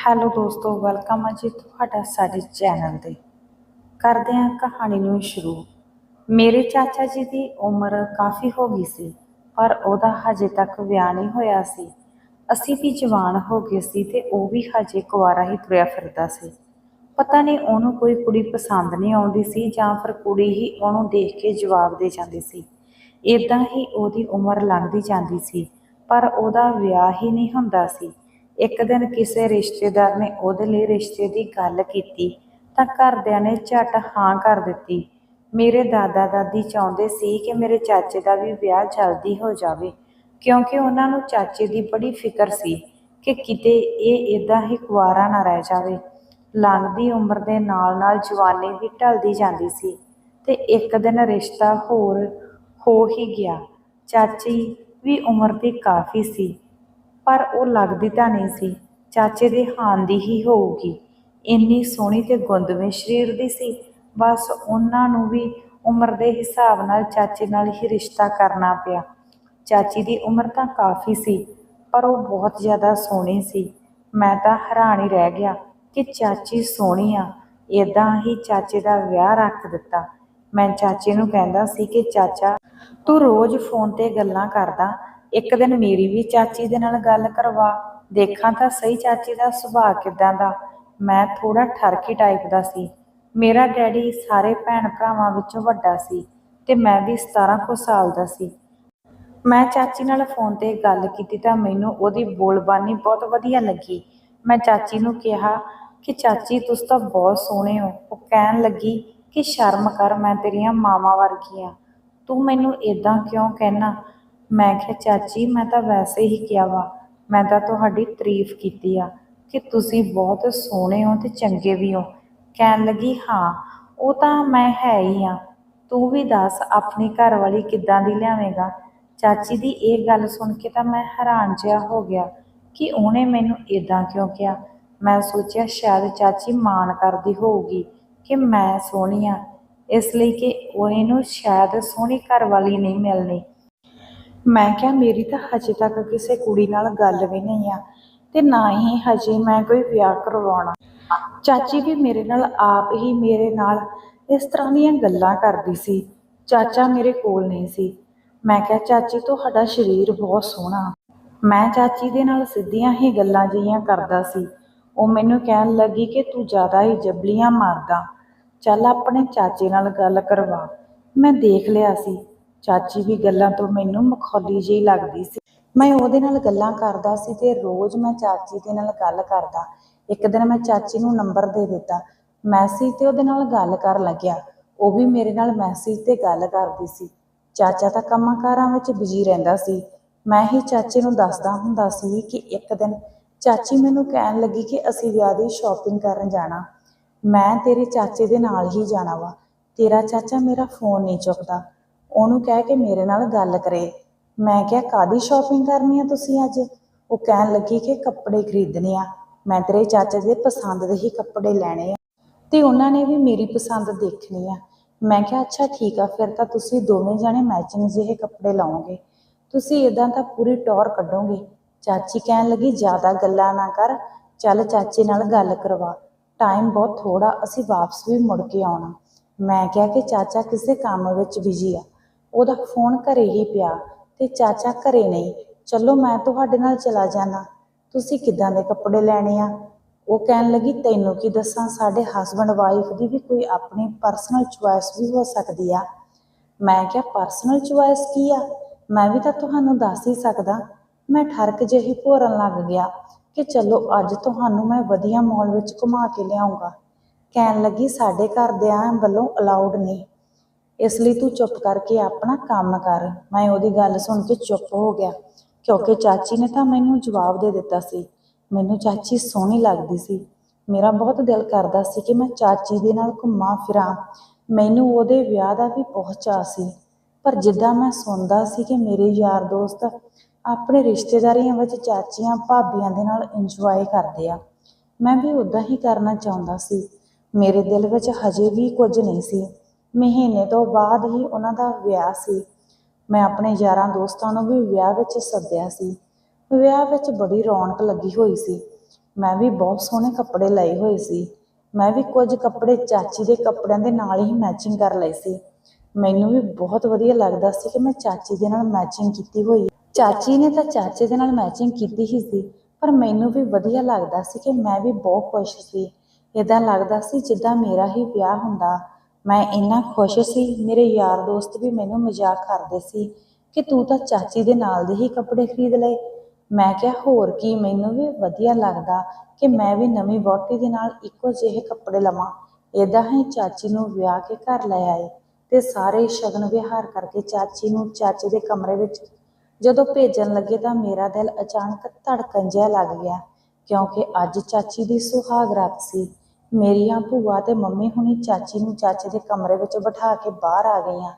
Hello ਦੋਸਤੋ, welcome ਹੈ ਜੀ ਤੁਹਾਡਾ ਸਾਡੇ ਚੈਨਲ ਤੇ। ਕਰਦੇ ਹਾਂ ਕਹਾਣੀ ਨੂੰ ਸ਼ੁਰੂ। ਮੇਰੇ ਚਾਚਾ ਜੀ ਦੀ ਉਮਰ ਕਾਫੀ ਹੋ ਗਈ ਸੀ, ਪਰ ਉਹਦਾ ਹਜੇ ਤੱਕ ਵਿਆਹ ਨਹੀਂ ਹੋਇਆ ਸੀ। ਅਸੀਂ ਵੀ ਜਵਾਨ ਹੋ ਗਏ ਸੀ ਤੇ ਉਹ ਵੀ ਹਜੇ ਕੁਆਰਾ ਹੀ ਤੁਰਿਆ ਫਿਰਦਾ ਸੀ। ਪਤਾ ਨਹੀਂ ਉਹਨੂੰ ਕੋਈ ਕੁੜੀ ਪਸੰਦ ਨਹੀਂ ਆਉਂਦੀ ਸੀ ਜਾਂ ਫਿਰ ਕੁੜੀ ਹੀ ਉਹਨੂੰ ਦੇਖ ਕੇ ਜਵਾਬ ਦੇ ਜਾਂਦੀ ਸੀ। ਇਦਾਂ ਹੀ ਉਹਦੀ ਉਮਰ ਲੰਘਦੀ ਜਾਂਦੀ ਸੀ, ਪਰ ਉਹਦਾ ਵਿਆਹ ਹੀ ਨਹੀਂ ਹੁੰਦਾ ਸੀ। ਇੱਕ ਦਿਨ ਕਿਸੇ ਰਿਸ਼ਤੇਦਾਰ ਨੇ ਉਹਦੇ ਲਈ ਰਿਸ਼ਤੇ ਦੀ ਗੱਲ ਕੀਤੀ ਤਾਂ ਘਰਦਿਆਂ ਨੇ ਝਟ ਹਾਂ ਕਰ ਦਿੱਤੀ। ਮੇਰੇ ਦਾਦਾ ਦਾਦੀ ਚਾਹੁੰਦੇ ਸੀ ਕਿ ਮੇਰੇ ਚਾਚੇ ਦਾ ਵੀ ਵਿਆਹ ਜਲਦੀ ਹੋ ਜਾਵੇ, ਕਿਉਂਕਿ ਉਹਨਾਂ ਨੂੰ ਚਾਚੇ ਦੀ ਬੜੀ ਫਿਕਰ ਸੀ ਕਿ ਕਿਤੇ ਇਹ ਇਦਾਂ ਹੀ ਕੁਆਰਾ ਨਾ ਰਹਿ ਜਾਵੇ। ਲੰਘਦੀ ਉਮਰ ਦੇ ਨਾਲ ਨਾਲ ਜਵਾਨੀ ਵੀ ਢਲਦੀ ਜਾਂਦੀ ਸੀ ਤੇ ਇੱਕ ਦਿਨ ਰਿਸ਼ਤਾ ਹੋਰ ਹੋ ਹੀ ਗਿਆ। ਚਾਚੀ ਵੀ ਉਮਰ ਦੀ ਕਾਫੀ ਸੀ। ਪਰ ਉਹ ਲੱਗਦੀ ਤਾਂ ਨਹੀਂ ਸੀ। ਚਾਚੇ ਦੇ ਹਾਨ ਦੀ ਹੀ ਹੋਊਗੀ। ਇੰਨੀ ਸੋਹਣੀ ਤੇ ਗੁੰਦਵੇਂ ਸਰੀਰ ਦੀ ਸੀ। ਬਸ ਉਹਨਾਂ ਨੂੰ ਵੀ ਉਮਰ ਦੇ ਹਿਸਾਬ ਨਾਲ ਚਾਚੇ ਨਾਲ ਹੀ ਰਿਸ਼ਤਾ ਕਰਨਾ ਪਿਆ। ਚਾਚੀ ਦੀ ਉਮਰ ਤਾਂ ਕਾਫੀ ਸੀ, ਪਰ ਉਹ ਬਹੁਤ ਜ਼ਿਆਦਾ ਸੋਹਣੀ ਸੀ। ਮੈਂ ਤਾਂ ਹੈਰਾਨ ਹੀ ਰਹਿ ਗਿਆ ਕਿ ਚਾਚੀ ਸੋਹਣੀ ਆ। ਇਦਾਂ ਹੀ ਚਾਚੇ ਦਾ ਵਿਆਹ ਰੱਖ ਦਿੱਤਾ। ਮੈਂ ਚਾਚੇ ਨੂੰ ਕਹਿੰਦਾ ਸੀ ਕਿ ਚਾਚਾ, ਤੂੰ ਰੋਜ਼ ਫੋਨ ਤੇ ਗੱਲਾਂ ਕਰਦਾ ਇੱਕ ਦਿਨ ਮੇਰੀ ਵੀ ਚਾਚੀ ਦੇ ਨਾਲ ਗੱਲ ਕਰਵਾ। ਦੇਖਾਂ ਤਾਂ ਸਹੀ ਚਾਚੀ ਦਾ ਸੁਭਾਅ ਕਿਦਾਂ ਦਾ। ਮੈਂ ਥੋੜਾ ਠਰਕੀ ਟਾਈਪ ਦਾ ਸੀ। ਮੇਰਾ ਡੈਡੀ ਸਾਰੇ ਭੈਣ ਭਰਾਵਾਂ ਵਿੱਚੋਂ ਵੱਡਾ ਸੀ ਤੇ ਮੈਂ ਵੀ 17 ਕੁ ਸਾਲ ਦਾ ਸੀ। ਮੈਂ ਚਾਚੀ ਨਾਲ ਫੋਨ ਤੇ ਗੱਲ ਕੀਤੀ ਤਾਂ ਮੈਨੂੰ ਉਹਦੀ ਬੋਲਬਾਨੀ ਬਹੁਤ ਵਧੀਆ ਲੱਗੀ। ਮੈਂ ਚਾਚੀ ਨੂੰ ਕਿਹਾ ਕਿ ਚਾਚੀ, ਤੁਸੀਂ ਤਾਂ ਬਹੁਤ ਸੋਹਣੇ ਹੋ। ਉਹ ਕਹਿਣ ਲੱਗੀ ਕਿ ਸ਼ਰਮ ਕਰ, ਮੈਂ ਤੇਰੀਆਂ ਮਾਵਾਂ ਵਰਗੀ ਆ ਤੂੰ ਮੈਨੂੰ ਇਦਾਂ ਕਿਉਂ ਕਹਿਣਾ ਮੈਂ ਕਿਹਾ, ਚਾਚੀ, ਮੈਂ ਤਾਂ ਵੈਸੇ ਹੀ ਕਿਹਾ ਵਾ, ਮੈਂ ਤਾਂ ਤੁਹਾਡੀ ਤਾਰੀਫ ਕੀਤੀ ਆ ਕਿ ਤੁਸੀਂ ਬਹੁਤ ਸੋਹਣੇ ਹੋ ਤੇ ਚੰਗੇ ਵੀ ਹੋ। ਕਹਿਣ ਲੱਗੀ, ਹਾਂ, ਉਹ ਤਾਂ ਮੈਂ ਹੈ ਹੀ ਆ। ਤੂੰ ਵੀ ਦੱਸ ਆਪਣੀ ਘਰ ਵਾਲੀ ਕਿੱਦਾਂ ਦੀ ਲਿਆਵੇਂਗਾ? ਚਾਚੀ ਦੀ ਇਹ ਗੱਲ ਸੁਣ ਕੇ ਤਾਂ ਮੈਂ ਹੈਰਾਨ ਜਿਹਾ ਹੋ ਗਿਆ ਕਿ ਉਹਨੇ ਮੈਨੂੰ ਇਦਾਂ ਕਿਉਂ ਕਿਹਾ? ਮੈਂ ਸੋਚਿਆ, ਸ਼ਾਇਦ ਚਾਚੀ ਮਾਣ ਕਰਦੀ ਹੋਊਗੀ ਕਿ ਮੈਂ ਸੋਹਣੀ ਆ, ਇਸ ਲਈ ਕਿ ਉਹ ਇਹਨੂੰ ਸ਼ਾਇਦ ਸੋਹਣੀ ਘਰ ਵਾਲੀ ਨਹੀਂ ਮਿਲਣੀ। ਮੈਂ ਕਿਹਾ, ਮੇਰੀ ਤਾਂ ਹਜੇ ਤੱਕ ਕਿਸੇ ਕੁੜੀ ਨਾਲ ਗੱਲ ਵੀ ਨਹੀਂ ਆ ਤੇ ਨਾ ਹੀ ਹਜੇ ਮੈਂ ਕੋਈ ਵਿਆਹ ਕਰਵਾਉਣਾ। ਚਾਚੀ ਵੀ ਮੇਰੇ ਨਾਲ ਆਪ ਹੀ ਮੇਰੇ ਨਾਲ ਇਸ ਤਰ੍ਹਾਂ ਦੀਆਂ ਗੱਲਾਂ ਕਰਦੀ ਸੀ। ਚਾਚਾ ਮੇਰੇ ਕੋਲ ਨਹੀਂ ਸੀ। ਮੈਂ ਕਿਹਾ, ਚਾਚੀ, ਤੁਹਾਡਾ ਸਰੀਰ ਬਹੁਤ ਸੋਹਣਾ ਮੈਂ ਚਾਚੀ ਦੇ ਨਾਲ ਸਿੱਧੀਆਂ ਹੀ ਗੱਲਾਂ ਜਿਹੀਆਂ ਕਰਦਾ ਸੀ। ਉਹ ਮੈਨੂੰ ਕਹਿਣ ਲੱਗੀ ਕਿ ਤੂੰ ਜ਼ਿਆਦਾ ਹੀ ਜਬਲੀਆਂ ਮਾਰਦਾ। ਚੱਲ ਆਪਣੇ ਚਾਚੇ ਨਾਲ ਗੱਲ ਕਰਵਾ। ਮੈਂ ਦੇਖ ਲਿਆ ਸੀ। ਚਾਚੀ ਵੀ ਗੱਲਾਂ ਤੋਂ ਮੈਨੂੰ ਮਖੌਲੀ ਜਿਹੀ ਲੱਗਦੀ ਸੀ। ਮੈਂ ਉਹਦੇ ਨਾਲ ਗੱਲਾਂ ਕਰਦਾ ਸੀ ਤੇ ਰੋਜ਼ ਮੈਂ ਚਾਚੀ ਦੇ ਨਾਲ ਗੱਲ ਕਰਦਾ। ਇੱਕ ਦਿਨ ਮੈਂ ਚਾਚੀ ਨੂੰ ਨੰਬਰ ਦੇ ਦਿੱਤਾ। ਮੈਸੇਜ ਤੇ ਉਹਦੇ ਨਾਲ ਗੱਲ ਕਰਨ ਲੱਗਿਆ। ਉਹ ਵੀ ਮੇਰੇ ਨਾਲ ਮੈਸੇਜ ਤੇ ਗੱਲ ਕਰਦੀ ਸੀ। ਚਾਚਾ ਤਾਂ ਕੰਮਾਂ ਕਾਰਾਂ ਵਿੱਚ ਬਿਜ਼ੀ ਰਹਿੰਦਾ ਸੀ। ਮੈਂ ਹੀ ਚਾਚੇ ਨੂੰ ਦੱਸਦਾ ਹੁੰਦਾ ਸੀ ਕਿ ਇੱਕ ਦਿਨ ਚਾਚੀ ਮੈਨੂੰ ਕਹਿਣ ਲੱਗੀ ਕਿ ਅਸੀਂ ਵਿਆਹ ਦੀ ਸ਼ਾਪਿੰਗ ਕਰਨ ਜਾਣਾ। ਮੈਂ ਤੇਰੇ ਚਾਚੇ ਦੇ ਨਾਲ ਹੀ ਜਾਣਾ ਵਾ। ਤੇਰਾ ਚਾਚਾ ਮੇਰਾ ਫੋਨ ਨਹੀਂ ਚੁੱਕਦਾ। ਉਹਨੂੰ ਕਹਿ ਕੇ ਮੇਰੇ ਨਾਲ ਗੱਲ ਕਰੇ। ਮੈਂ ਕਿਹਾ ਕਾਦੀ ਸ਼ਾਪਿੰਗ ਕਰਨੀ ਆ ਤੁਸੀਂ ਅੱਜ? ਉਹ ਕਹਿਣ ਲੱਗੀ ਕਿ ਕੱਪੜੇ ਖਰੀਦਣੇ ਆ। ਮੈਂ ਤੇਰੇ ਚਾਚੇ ਦੇ ਪਸੰਦ ਦੇ ਹੀ ਕੱਪੜੇ ਲੈਣੇ ਆ। ਤੇ ਉਹਨਾਂ ਨੇ ਵੀ ਮੇਰੀ ਪਸੰਦ ਦੇਖਣੀ ਆ। ਮੈਂ ਕਿਹਾ, ਅੱਛਾ, ਠੀਕ ਆ, ਫਿਰ ਤਾਂ ਤੁਸੀਂ ਦੋਵੇਂ ਜਾਣੇ ਮੈਚਿੰਗ ਜਿਹੇ ਕੱਪੜੇ ਲਾਓਗੇ। ਤੁਸੀਂ ਇਦਾਂ ਤਾਂ ਪੂਰੀ ਟੌਰ ਕੱਢੋਗੇ। ਚਾਚੀ ਕਹਿਣ ਲੱਗੀ, ਜ਼ਿਆਦਾ ਗੱਲਾਂ ਨਾ ਕਰ, ਚੱਲ ਚਾਚੇ ਨਾਲ ਗੱਲ ਕਰਵਾ। ਟਾਈਮ ਬਹੁਤ ਥੋੜਾ ਅਸੀਂ ਵਾਪਸ ਵੀ ਮੁੜ ਕੇ ਆਉਣਾ। ਮੈਂ ਕਿਹਾ ਕਿ ਚਾਚਾ ਕਿਸੇ ਕੰਮ ਵਿੱਚ ਬਿਜ਼ੀ ਆ। ਉਹਦਾ ਫੋਨ ਘਰੇ ਹੀ ਪਿਆ ਤੇ ਚਾਚਾ ਘਰੇ ਨਹੀਂ। ਚਲੋ ਮੈਂ ਤੁਹਾਡੇ ਨਾਲ ਚਲਾ ਜਾਣਾ। ਤੁਸੀਂ ਕਿੱਦਾਂ ਦੇ ਕੱਪੜੇ ਲੈਣੇ ਆ? ਉਹ ਕਹਿਣ ਲੱਗੀ, ਤੈਨੂੰ ਕੀ ਦੱਸਾਂ, ਸਾਡੇ ਹਸਬੰਡ ਵਾਈਫ ਦੀ ਵੀ ਕੋਈ ਆਪਣੀ ਪਰਸਨਲ ਚੁਆਇਸ ਵੀ ਹੋ ਸਕਦੀ ਆ। ਮੈਂ ਕਿਹਾ ਪਰਸਨਲ ਚੁਆਇਸ ਕੀ ਆ? ਮੈਂ ਵੀ ਤਾਂ ਤੁਹਾਨੂੰ ਦੱਸ ਹੀ ਸਕਦਾ। ਮੈਂ ਠਰਕ ਜਿਹੀ ਭੋਰਨ ਲੱਗ ਗਿਆ ਕਿ ਚਲੋ ਅੱਜ ਤੁਹਾਨੂੰ ਮੈਂ ਵਧੀਆ ਮਾਲ ਵਿੱਚ ਘੁਮਾ ਕੇ ਲਿਆਉਂਗਾ। ਕਹਿਣ ਲੱਗੀ, ਸਾਡੇ ਘਰਦਿਆਂ ਵੱਲੋਂ ਅਲਾਉਡ ਨਹੀਂ। ਇਸ ਲਈ ਤੂੰ ਚੁੱਪ ਕਰਕੇ ਆਪਣਾ ਕੰਮ ਕਰ। ਮੈਂ ਉਹਦੀ ਗੱਲ ਸੁਣ ਕੇ ਚੁੱਪ ਹੋ ਗਿਆ, ਕਿਉਂਕਿ ਚਾਚੀ ਨੇ ਤਾਂ ਮੈਨੂੰ ਜਵਾਬ ਦੇ ਦਿੱਤਾ ਸੀ। ਮੈਨੂੰ ਚਾਚੀ ਸੋਹਣੀ ਲੱਗਦੀ ਸੀ। ਮੇਰਾ ਬਹੁਤ ਦਿਲ ਕਰਦਾ ਸੀ ਕਿ ਮੈਂ ਚਾਚੀ ਦੇ ਨਾਲ ਘੁੰਮਾਂ ਫਿਰਾਂ। ਮੈਨੂੰ ਉਹਦੇ ਵਿਆਹ ਦਾ ਵੀ ਬਹੁਤ ਚਾਅ ਸੀ। ਪਰ ਜਿੱਦਾਂ ਮੈਂ ਸੁਣਦਾ ਸੀ ਕਿ ਮੇਰੇ ਯਾਰ ਦੋਸਤ ਆਪਣੇ ਰਿਸ਼ਤੇਦਾਰੀਆਂ ਵਿੱਚ ਚਾਚੀਆਂ ਭਾਬੀਆਂ ਦੇ ਨਾਲ ਇੰਜੋਏ ਕਰਦੇ ਆ, ਮੈਂ ਵੀ ਉਦਾਂ ਹੀ ਕਰਨਾ ਚਾਹੁੰਦਾ ਸੀ। ਮੇਰੇ ਦਿਲ ਵਿੱਚ ਹਜੇ ਵੀ ਕੁਝ ਨਹੀਂ ਸੀ। ਮਹੀਨੇ ਤੋਂ ਬਾਅਦ ਹੀ ਉਹਨਾਂ ਦਾ ਵਿਆਹ ਸੀ। ਮੈਂ ਆਪਣੇ ਯਾਰਾਂ ਦੋਸਤਾਂ ਨੂੰ ਵੀ ਵਿਆਹ ਵਿੱਚ ਸੱਦਿਆ ਸੀ। ਵਿਆਹ ਵਿੱਚ ਬੜੀ ਰੌਣਕ ਲੱਗੀ ਹੋਈ ਸੀ। ਮੈਂ ਵੀ ਬਹੁਤ ਸੋਹਣੇ ਕੱਪੜੇ ਲਏ ਹੋਏ ਸੀ। ਮੈਂ ਵੀ ਕੁਝ ਕੱਪੜੇ ਚਾਚੀ ਦੇ ਕੱਪੜਿਆਂ ਦੇ ਨਾਲ ਹੀ ਮੈਚਿੰਗ ਕਰ ਲਏ ਸੀ। ਮੈਨੂੰ ਵੀ ਬਹੁਤ ਵਧੀਆ ਲੱਗਦਾ ਸੀ ਕਿ ਮੈਂ ਚਾਚੀ ਦੇ ਨਾਲ ਮੈਚਿੰਗ ਕੀਤੀ ਹੋਈ। ਚਾਚੀ ਨੇ ਤਾਂ ਚਾਚੇ ਦੇ ਨਾਲ ਮੈਚਿੰਗ ਕੀਤੀ ਹੀ ਸੀ, ਪਰ ਮੈਨੂੰ ਵੀ ਵਧੀਆ ਲੱਗਦਾ ਸੀ ਕਿ ਮੈਂ ਵੀ ਬਹੁਤ ਖੁਸ਼ ਸੀ। ਇਦਾਂ ਲੱਗਦਾ ਸੀ ਜਿੱਦਾਂ ਮੇਰਾ ਹੀ ਵਿਆਹ ਹੁੰਦਾ। ਮੈਂ ਇੰਨਾ ਖੁਸ਼ ਸੀ, ਮੇਰੇ ਯਾਰ ਦੋਸਤ ਵੀ ਮੈਨੂੰ ਮਜ਼ਾਕ ਕਰਦੇ ਸੀ ਕਿ ਤੂੰ ਤਾਂ ਚਾਚੀ ਦੇ ਨਾਲ ਦੇ ਹੀ ਕੱਪੜੇ ਖਰੀਦ ਲਏ। ਮੈਂ ਕਿਹਾ, ਹੋਰ ਕੀ, ਮੈਨੂੰ ਵੀ ਵਧੀਆ ਲੱਗਦਾ ਕਿ ਮੈਂ ਵੀ ਨਵੀਂ ਵਹੁਟੀ ਦੇ ਨਾਲ ਇੱਕੋ ਜਿਹੇ ਕੱਪੜੇ ਲਵਾਂ। ਇਦਾਂ ਹੀ ਚਾਚੀ ਨੂੰ ਵਿਆਹ ਕੇ ਘਰ ਲੈ ਆਏ ਤੇ ਸਾਰੇ ਸ਼ਗਨ ਵਿਹਾਰ ਕਰਕੇ ਚਾਚੀ ਨੂੰ ਚਾਚੇ ਦੇ ਕਮਰੇ ਵਿੱਚ ਜਦੋਂ ਭੇਜਣ ਲੱਗੇ ਤਾਂ ਮੇਰਾ ਦਿਲ ਅਚਾਨਕ ਧੜਕਣ ਜਿਹਾ ਲੱਗ ਗਿਆ ਕਿਉਂਕਿ ਅੱਜ ਚਾਚੀ ਦੀ ਸੁਹਾਗ ਰਾਤ ਸੀ। ਮੇਰੀਆਂ ਭੂਆ ਤੇ ਮੰਮੀ ਹੁਣੀ ਚਾਚੀ ਨੂੰ ਚਾਚੇ ਦੇ ਕਮਰੇ ਵਿੱਚ ਬਿਠਾ ਕੇ ਬਾਹਰ ਆ ਗਈਆਂ।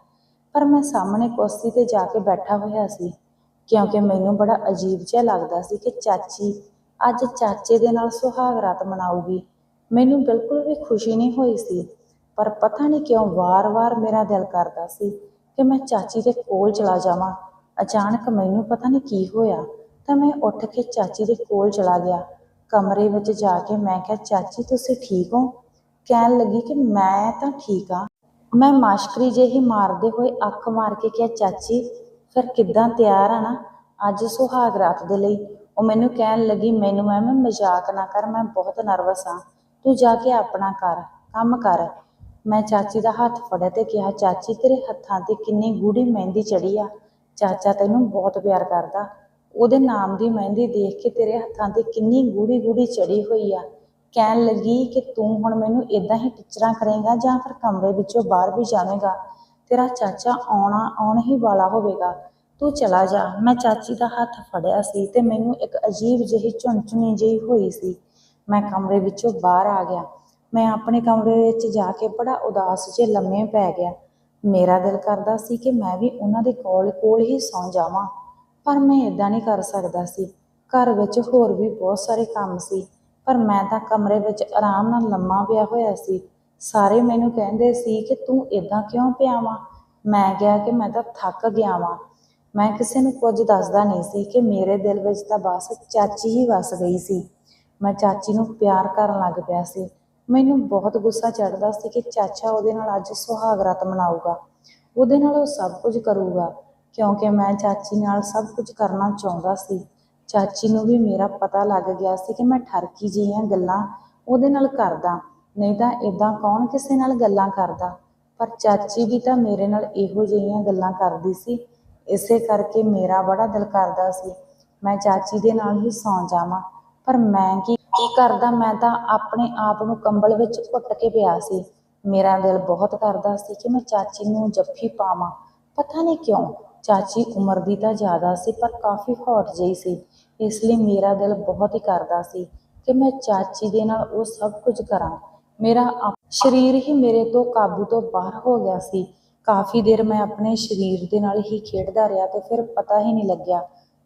ਪਰ ਮੈਂ ਸਾਹਮਣੇ ਕੁਰਸੀ ਤੇ ਜਾ ਕੇ ਬੈਠਾ ਹੋਇਆ ਸੀ, ਕਿਉਂਕਿ ਮੈਨੂੰ ਬੜਾ ਅਜੀਬ ਜਿਹਾ ਲੱਗਦਾ ਸੀ ਕਿ ਚਾਚੀ ਅੱਜ ਚਾਚੇ ਦੇ ਨਾਲ ਸੁਹਾਗ ਰਾਤ ਮਨਾਊਗੀ। ਮੈਨੂੰ ਬਿਲਕੁਲ ਵੀ ਖੁਸ਼ੀ ਨਹੀਂ ਹੋਈ ਸੀ, ਪਰ ਪਤਾ ਨਹੀਂ ਕਿਉਂ ਵਾਰ-ਵਾਰ ਮੇਰਾ ਦਿਲ ਕਰਦਾ ਸੀ ਕਿ ਮੈਂ ਚਾਚੀ ਦੇ ਕੋਲ ਚਲਾ ਜਾਵਾਂ। ਅਚਾਨਕ ਮੈਨੂੰ ਪਤਾ ਨਹੀਂ ਕੀ ਹੋਇਆ, ਤਾਂ ਮੈਂ ਉੱਠ ਕੇ ਚਾਚੀ ਦੇ ਕੋਲ ਚਲਾ ਗਿਆ। ਕਮਰੇ ਵਿੱਚ ਜਾ ਕੇ ਮੈਂ ਕਿਹਾ, ਚਾਚੀ, ਤੁਸੀਂ ਠੀਕ ਹੋ? ਕਹਿਣ ਲੱਗੀ ਕਿ ਮੈਂ ਤਾਂ ਠੀਕ ਆ ਮੈਂ ਮਾਸ਼ਕਰੀ ਜਿਹੀ ਮਾਰਦੇ ਹੋਏ ਅੱਖ ਮਾਰ ਕੇ ਕਿਹਾ, ਚਾਚੀ, ਫਿਰ ਕਿੱਦਾਂ ਤਿਆਰ ਆ ਨਾ? ਅੱਜ ਸੁਹਾਗ ਰਾਤ ਦੇ ਲਈ। ਉਹ ਮੈਨੂੰ ਕਹਿਣ ਲੱਗੀ, ਮੈਨੂੰ ਮੈਂ ਮਜ਼ਾਕ ਨਾ ਕਰ, ਮੈਂ ਬਹੁਤ ਨਰਵਸ ਆ ਤੂੰ ਜਾ ਕੇ ਆਪਣਾ ਕਰ, ਕੰਮ ਕਰ। ਮੈਂ ਚਾਚੀ ਦਾ ਹੱਥ ਫੜਿਆ ਤੇ ਕਿਹਾ, ਚਾਚੀ, ਤੇਰੇ ਹੱਥਾਂ ਤੇ ਕਿੰਨੀ ਗੂੜੀ ਮਹਿੰਦੀ ਚੜੀ ਆ। ਚਾਚਾ ਤੈਨੂੰ ਬਹੁਤ ਪਿਆਰ ਕਰਦਾ। ਉਹਦੇ ਨਾਮ ਦੀ ਮਹਿੰਦੀ ਦੇਖ ਕੇ ਤੇਰੇ ਹੱਥਾਂ ਤੇ ਕਿੰਨੀ ਗੂੜੀ ਗੂੜੀ ਚੜੀ ਹੋਈ ਆ। ਕਹਿਣ ਲੱਗੀ ਕਿ ਤੂੰ ਹੁਣ ਮੈਨੂੰ ਇਦਾਂ ਹੀ ਟਿਚਰਾਂ ਕਰੇਗਾ ਜਾਂ ਫਿਰ ਕਮਰੇ ਵਿੱਚੋਂ ਬਾਹਰ ਵੀ ਜਾਵੇਂਗਾ। ਤੇਰਾ ਚਾਚਾ ਆਉਣਾ ਆਉਣ ਹੀ ਵਾਲਾ ਹੋਵੇਗਾ। ਤੂੰ ਚਲਾ ਜਾ। ਮੈਂ ਚਾਚੀ ਦਾ ਹੱਥ ਫੜਿਆ ਸੀ ਤੇ ਮੈਨੂੰ ਇੱਕ ਅਜੀਬ ਜਿਹੀ ਝੁੰਝੁਣੀ ਜਿਹੀ ਹੋਈ ਸੀ। ਮੈਂ ਕਮਰੇ ਵਿੱਚੋਂ ਬਾਹਰ ਆ ਗਿਆ। ਮੈਂ ਆਪਣੇ ਕਮਰੇ ਵਿੱਚ ਜਾ ਕੇ ਬੜਾ ਉਦਾਸ ਜਿਹੇ ਲੰਮੇ ਪੈ ਗਿਆ। ਮੇਰਾ ਦਿਲ ਕਰਦਾ ਸੀ ਕਿ ਮੈਂ ਵੀ ਉਹਨਾਂ ਦੇ ਕੋਲ ਕੋਲ ਹੀ ਸੌਂ ਜਾਵਾਂ। ਪਰ ਮੈਂ ਇਦਾਂ ਨਹੀਂ ਕਰ ਸਕਦਾ ਸੀ। ਘਰ ਵਿੱਚ ਹੋਰ ਵੀ ਬਹੁਤ ਸਾਰੇ ਕੰਮ ਸੀ, ਪਰ ਮੈਂ ਤਾਂ ਕਮਰੇ ਵਿੱਚ ਆਰਾਮ ਨਾਲ ਲੰਮਾ ਪਿਆ ਹੋਇਆ ਸੀ। ਸਾਰੇ ਮੈਨੂੰ ਕਹਿੰਦੇ ਸੀ ਕਿ ਤੂੰ ਇਦਾਂ ਕਿਉਂ ਪਿਆ ਵਾਂ? ਮੈਂ ਕਿਹਾ ਕਿ ਮੈਂ ਤਾਂ ਥੱਕ ਗਿਆ ਵਾਂ। ਮੈਂ ਕਿਸੇ ਨੂੰ ਕੁਝ ਦੱਸਦਾ ਨਹੀਂ ਸੀ ਕਿ ਮੇਰੇ ਦਿਲ ਵਿੱਚ ਤਾਂ ਬਸ ਚਾਚੀ ਹੀ ਵਸ ਗਈ ਸੀ। ਮੈਂ ਚਾਚੀ ਨੂੰ ਪਿਆਰ ਕਰਨ ਲੱਗ ਪਿਆ ਸੀ। ਮੈਨੂੰ ਬਹੁਤ ਗੁੱਸਾ ਚੜਦਾ ਸੀ ਕਿ ਚਾਚਾ ਉਹਦੇ ਨਾਲ ਅੱਜ ਸੁਹਾਗ ਰਾਤ ਮਨਾਊਗਾ। ਉਹਦੇ ਨਾਲ ਉਹ ਸਭ ਕੁਝ ਕਰੂਗਾ। ਕਿਉਂਕਿ ਮੈਂ ਚਾਚੀ ਨਾਲ ਸਭ ਕੁਝ ਕਰਨਾ ਚਾਹੁੰਦਾ ਸੀ। ਚਾਚੀ ਨੂੰ ਵੀ ਮੇਰਾ ਪਤਾ ਲੱਗ ਗਿਆ ਸੀ ਕਿ ਮੈਂ ਠਰਕੀ ਜਿਹੀਆਂ ਗੱਲਾਂ ਉਹਦੇ ਨਾਲ ਕਰਦਾ। ਨਹੀਂ ਤਾਂ ਇਦਾਂ ਕੌਣ ਕਿਸੇ ਨਾਲ ਗੱਲਾਂ ਕਰਦਾ? ਪਰ ਚਾਚੀ ਵੀ ਤਾਂ ਮੇਰੇ ਨਾਲ ਇਹੋ ਜਿਹੀਆਂ ਗੱਲਾਂ ਕਰਦੀ ਸੀ। ਇਸੇ ਕਰਕੇ ਮੇਰਾ ਬੜਾ ਦਿਲ ਕਰਦਾ ਸੀ। ਮੈਂ ਚਾਚੀ ਦੇ ਨਾਲ ਹੀ ਸੌਂ ਜਾਵਾਂ। ਪਰ ਮੈਂ ਕੀ ਕੀ ਕਰਦਾ? ਮੈਂ ਤਾਂ ਆਪਣੇ ਆਪ ਨੂੰ ਕੰਬਲ ਵਿੱਚ ਘੁੱਟ ਕੇ ਪਿਆ ਸੀ। ਮੇਰਾ ਦਿਲ ਬਹੁਤ ਕਰਦਾ ਸੀ ਕਿ ਮੈਂ ਚਾਚੀ ਨੂੰ ਜੱਫੀ ਪਾਵਾਂ। ਪਤਾ ਨਹੀਂ ਕਿਉਂ ਚਾਚੀ ਉਮਰ ਦੀ ਤਾਂ ਜ਼ਿਆਦਾ ਸੀ, ਪਰ ਕਾਫੀ ਹੌਟ ਜਿਹੀ ਸੀ। ਇਸ ਲਈ ਮੇਰਾ ਦਿਲ ਬਹੁਤ ਹੀ ਕਰਦਾ ਸੀ ਕਿ ਮੈਂ ਚਾਚੀ ਦੇ ਨਾਲ ਉਹ ਸਭ ਕੁਝ ਕਰਾਂ। ਮੇਰਾ ਸਰੀਰ ਹੀ ਮੇਰੇ ਤੋਂ ਕਾਬੂ ਤੋਂ ਬਾਹਰ ਹੋ ਗਿਆ ਸੀ। ਕਾਫੀ ਦੇਰ ਮੈਂ ਆਪਣੇ ਸਰੀਰ ਦੇ ਨਾਲ ਹੀ ਖੇਡਦਾ ਰਿਹਾ ਤੇ ਫਿਰ ਪਤਾ ਹੀ ਨਹੀਂ ਲੱਗਿਆ